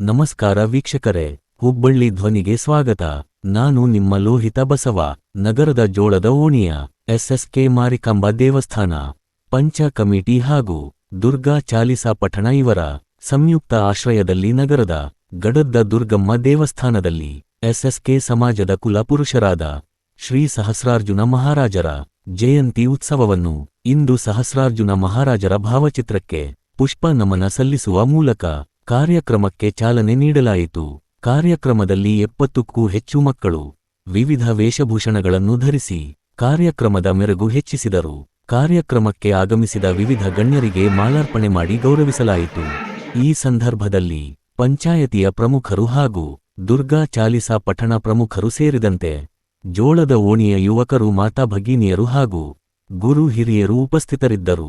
ನಮಸ್ಕಾರ ವೀಕ್ಷಕರೇ, ಹುಬ್ಬಳ್ಳಿ ಧ್ವನಿಗೆ ಸ್ವಾಗತ. ನಾನು ನಿಮ್ಮ ಲೋಹಿತ ಬಸವ, ನಗರದ ಜೋಳದ ಓಣಿಯ, ಎಸ್ಎಸ್ಕೆ ಮಾರಿಕಾಂಬ ದೇವಸ್ಥಾನ, ಪಂಚ ಕಮಿಟಿ ಹಾಗೂ ದುರ್ಗಾ ಚಾಲಿಸಾ ಪಠಣ ಇವರ ಸಂಯುಕ್ತ ಆಶ್ರಯದಲ್ಲಿ ನಗರದ ಗಡದ್ದ ದುರ್ಗಮ್ಮ ದೇವಸ್ಥಾನದಲ್ಲಿ ಎಸ್ಎಸ್ಕೆ ಸಮಾಜದ ಕುಲಪುರುಷರಾದ ಶ್ರೀ ಸಹಸ್ರಾರ್ಜುನ ಮಹಾರಾಜರ ಜಯಂತಿ ಉತ್ಸವವನ್ನು ಇಂದು ಸಹಸ್ರಾರ್ಜುನ ಮಹಾರಾಜರ ಭಾವಚಿತ್ರಕ್ಕೆ ಪುಷ್ಪ ನಮನ ಸಲ್ಲಿಸುವ ಮೂಲಕ ಕಾರ್ಯಕ್ರಮಕ್ಕೆ ಚಾಲನೆ ನೀಡಲಾಯಿತು. ಕಾರ್ಯಕ್ರಮದಲ್ಲಿ ಎಪ್ಪತ್ತಕ್ಕೂ ಹೆಚ್ಚು ಮಕ್ಕಳು, ವಿವಿಧ ವೇಷಭೂಷಣಗಳನ್ನು ಧರಿಸಿ ಕಾರ್ಯಕ್ರಮದ ಮೆರುಗು ಹೆಚ್ಚಿಸಿದರು. ಕಾರ್ಯಕ್ರಮಕ್ಕೆ ಆಗಮಿಸಿದ ವಿವಿಧ ಗಣ್ಯರಿಗೆ ಮಾಲಾರ್ಪಣೆ ಮಾಡಿ ಗೌರವಿಸಲಾಯಿತು. ಈ ಸಂದರ್ಭದಲ್ಲಿ ಪಂಚಾಯತಿಯ ಪ್ರಮುಖರು ಹಾಗೂ ದುರ್ಗಾ ಚಾಲಿಸಾ ಪಠಣ ಪ್ರಮುಖರು ಸೇರಿದಂತೆ ಜೋಳದ ಓಣಿಯ ಯುವಕರು, ಮಾತಾ ಭಗಿನಿಯರು ಹಾಗೂ ಗುರು ಹಿರಿಯರು ಉಪಸ್ಥಿತರಿದ್ದರು.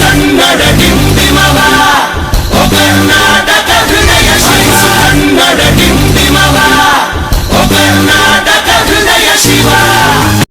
కన్నడకి